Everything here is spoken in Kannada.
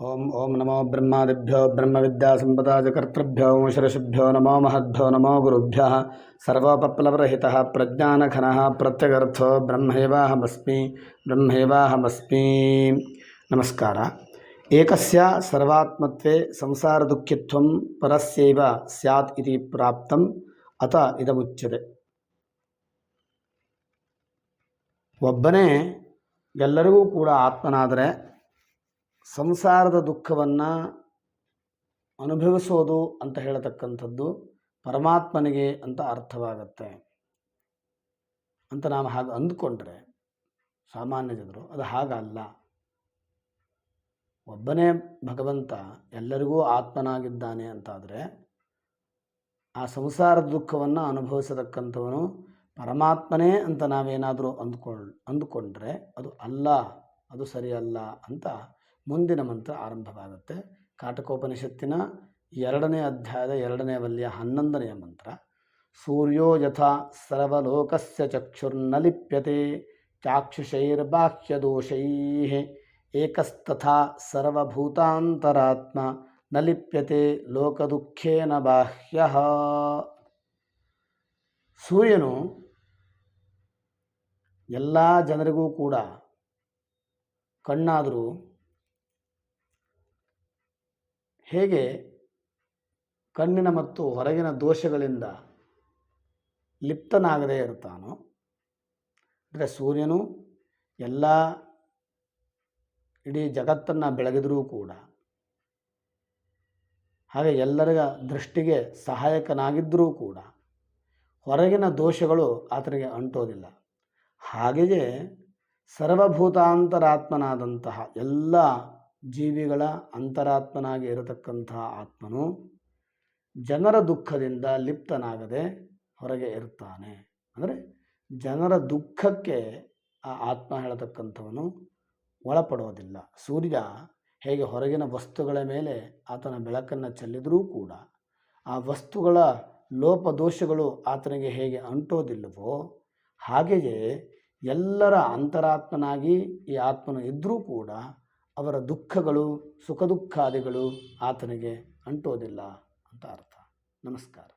ಓಂ ಓಂ ನಮೋ ಬ್ರಹ್ಮಾದಿಭ್ಯೋ ಬ್ರಹ್ಮವಿದ್ಯಾಸಂಪದಕರ್ತೃಭ್ಯೋ ಶಿರಷಿಭ್ಯೋ ನಮೋ ಮಹದ್ಭ್ಯೋ ನಮೋ ಗುರುಭ್ಯ ಸರ್ವೋಪಪ್ಲವರಹಿತ ಪ್ರಜ್ಞಾನಘನ ಪ್ರತ್ಯಗರ್ಥೋ ಬ್ರಹ್ಮೈವಾಹಮಸ್ಮಿ ಬ್ರಹ್ಮೈವಾಹಮಸ್ಮಿ ನಮಸ್ಕಾರ ಏಕಸ್ಯ ಸರ್ವಾತ್ಮತ್ವೇ ಸಂಸಾರದುಃಖಿತ್ವಂ ಪರಸ್ಯೈವ ಸ್ಯಾತ್ ಇತಿ ಪ್ರಾಪ್ತಂ ಅತ ಇದಮುಚ್ಯತೆ ಒಬ್ಬನೇ ಎಲ್ಲರಿಗೂ ಕೂಡ ಆತ್ಮನಾದರೆ ಸಂಸಾರದ ದುಃಖವನ್ನು ಅನುಭವಿಸೋದು ಅಂತ ಹೇಳತಕ್ಕಂಥದ್ದು ಪರಮಾತ್ಮನಿಗೆ ಅಂತ ಅರ್ಥವಾಗತ್ತೆ. ಅಂತ ನಾವು ಹಾಗೆ ಅಂದ್ಕೊಂಡ್ರೆ ಸಾಮಾನ್ಯ ಜನರು ಅದು ಹಾಗಲ್ಲ. ಒಬ್ಬನೇ ಭಗವಂತ ಎಲ್ಲರಿಗೂ ಆತ್ಮನಾಗಿದ್ದಾನೆ ಅಂತಾದರೆ ಆ ಸಂಸಾರದ ದುಃಖವನ್ನು ಅನುಭವಿಸತಕ್ಕಂಥವನು ಪರಮಾತ್ಮನೇ ಅಂತ ನಾವೇನಾದರೂ ಅಂದ್ಕೊಂಡು ಅಂದುಕೊಂಡ್ರೆ ಅದು ಅಲ್ಲ, ಅದು ಸರಿಯಲ್ಲ ಅಂತ ಮುಂದಿನ ಮಂತ್ರ ಆರಂಭವಾಗುತ್ತೆ. ಕಾಟಕೋಪನಿಷತ್ತಿನ ಎರಡನೇ ಅಧ್ಯಾಯದ ಎರಡನೇ ವಲ್ಯ ಹನ್ನೊಂದನೆಯ ಮಂತ್ರ. ಸೂರ್ಯೋ ಯಥಾ ಸರ್ವಲೋಕಸ್ಯ ಚಕ್ಷುರ್ನಲಿಪ್ಯತೆ ಚಾಕ್ಷುಷೈರ್ಬಾಹ್ಯದೋಷೈ ಏಕಸ್ತಥಾ ಸರ್ವಭೂತಾಂತರಾತ್ಮ ನ ಲಿಪ್ಯತೆ ಲೋಕದುಃಖೇನ ಬಾಹ್ಯ. ಸೂರ್ಯನು ಎಲ್ಲ ಜನರಿಗೂ ಕೂಡ ಕಣ್ಣಾದರೂ ಹೇಗೆ ಕಣ್ಣಿನ ಮತ್ತು ಹೊರಗಿನ ದೋಷಗಳಿಂದ ಲಿಪ್ತನಾಗದೇ ಇರ್ತಾನೋ ಅಂದರೆ ಸೂರ್ಯನು ಎಲ್ಲ ಇಡೀ ಜಗತ್ತನ್ನು ಬೆಳಗಿದರೂ ಕೂಡ ಹಾಗೆ ಎಲ್ಲರಿಗ ದೃಷ್ಟಿಗೆ ಸಹಾಯಕನಾಗಿದ್ದರೂ ಕೂಡ ಹೊರಗಿನ ದೋಷಗಳು ಆತನಿಗೆ ಅಂಟೋದಿಲ್ಲ. ಹಾಗೆಯೇ ಸರ್ವಭೂತಾಂತರಾತ್ಮನಾದಂತಹ ಎಲ್ಲ ಜೀವಿಗಳ ಅಂತರಾತ್ಮನಾಗಿ ಇರತಕ್ಕಂತಹ ಆತ್ಮನು ಜನರ ದುಃಖದಿಂದ ಲಿಪ್ತನಾಗದೆ ಹೊರಗೆ ಇರ್ತಾನೆ ಅಂದರೆ ಜನರ ದುಃಖಕ್ಕೆ ಆ ಆತ್ಮ ಹೇಳತಕ್ಕಂಥವನು ಒಳಪಡೋದಿಲ್ಲ ಸೂರ್ಯ ಹೇಗೆ ಹೊರಗಿನ ವಸ್ತುಗಳ ಮೇಲೆ ಆತನ ಬೆಳಕನ್ನು ಚೆಲ್ಲಿದರೂ ಕೂಡ ಆ ವಸ್ತುಗಳ ಲೋಪದೋಷಗಳು ಆತನಿಗೆ ಹೇಗೆ ಅಂಟೋದಿಲ್ಲವೋ ಹಾಗೆಯೇ ಎಲ್ಲರ ಅಂತರಾತ್ಮನಾಗಿ ಈ ಆತ್ಮನು ಇದ್ದರೂ ಕೂಡ ಅವರ ದುಃಖಗಳು ಸುಖ ದುಃಖಾದಿಗಳು ಆತನಿಗೆ ಅಂಟೋದಿಲ್ಲ ಅಂತ ಅರ್ಥ. ನಮಸ್ಕಾರ.